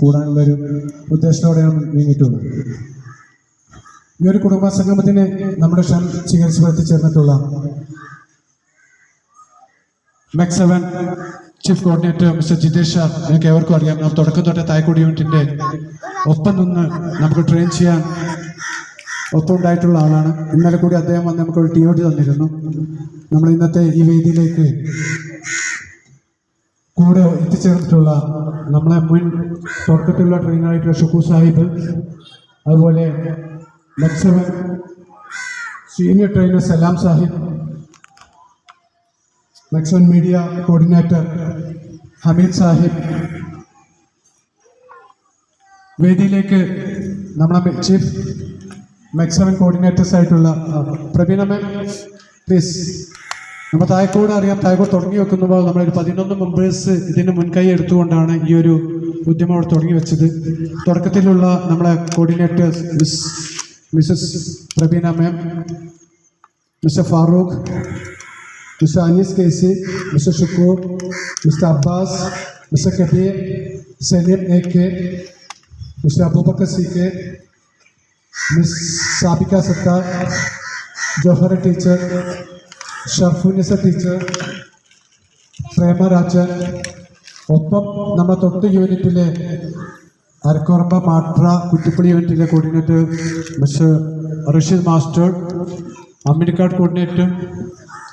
കൂടാനുള്ള ഒരു ഉദ്ദേശത്തോടെയാണ് നീങ്ങിയിട്ടുള്ളത്. ഈ ഒരു കുടുംബ സംഗമത്തിന് നമ്മുടെ ക്ഷണം ചികിത്സ എത്തിച്ചേർന്നിട്ടുള്ള Mec seven chief coordinator mister Jitesh Shah നിങ്ങൾക്ക് ഏവർക്കും അറിയാം. നാം തുടക്കം തൊട്ടേ തായ്ക്കോടി യൂണിറ്റിന്റെ ഒപ്പം നിന്ന് നമുക്ക് ട്രെയിൻ ചെയ്യാൻ ഒപ്പം ഉണ്ടായിട്ടുള്ള ആളാണ്. ഇന്നലെ കൂടി അദ്ദേഹം വന്ന് നമുക്ക് ഒരു ടി ഒ തന്നിരുന്നു. നമ്മൾ ഇന്നത്തെ ഈ വേദിയിലേക്ക് കൂടെ എത്തിച്ചേർന്നിട്ടുള്ള നമ്മളെ മുൻ തുടക്കത്തിലുള്ള ട്രെയിനറായിട്ടുള്ള ഷുക്കു സാഹിബ് അതുപോലെ ലക്സവൻ സീനിയർ ട്രെയിനർ സലാം സാഹിബ് മെക്സൺ മീഡിയ കോർഡിനേറ്റർ ഹമീദ് സാഹിബ്. വേദിയിലേക്ക് നമ്മുടെ ചീഫ് മെക്സവൻ കോർഡിനേറ്റേഴ്സ് ആയിട്ടുള്ള പ്രവീണ പ്ലീസ് നമ്മൾ തായക്കോട് അറിയാം. തായക്കോട് തുടങ്ങി വെക്കുമ്പോൾ നമ്മളൊരു പതിനൊന്ന് മെമ്പേഴ്സ് ഇതിന് മുൻകൈ എടുത്തുകൊണ്ടാണ് ഈ ഒരു ഉദ്യമം അവിടെ തുടങ്ങി വെച്ചത്. തുടക്കത്തിലുള്ള നമ്മളെ coordinators miss missus Prabeena ma'am mister Farooq mister Anees KC mister Shukkoor mister Abbas mister Kabeer Saleem A K mister Abubakar C K miss Sabika Sathar Johar Sharfunisa teacher, teacher Premarajan ഒപ്പം നമ്മുടെ തൊട്ട് യൂണിറ്റിലെ അരക്കുറമ്പ മാട്ര കുറ്റിപ്പള്ളി യൂണിറ്റിലെ coordinator mister Rasheed master Amminikkad coordinator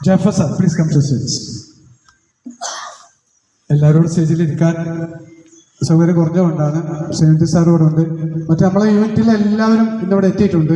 Jafar sir please come to stage എല്ലാവരോടും സ്റ്റേജിൽ ഇരിക്കാൻ സൗകര്യം കുറഞ്ഞതുകൊണ്ടാണ് സേവന്തി sir ഉണ്ട്. മറ്റേ നമ്മളെ യൂണിറ്റിലെ എല്ലാവരും ഇന്നിവിടെ എത്തിയിട്ടുണ്ട്.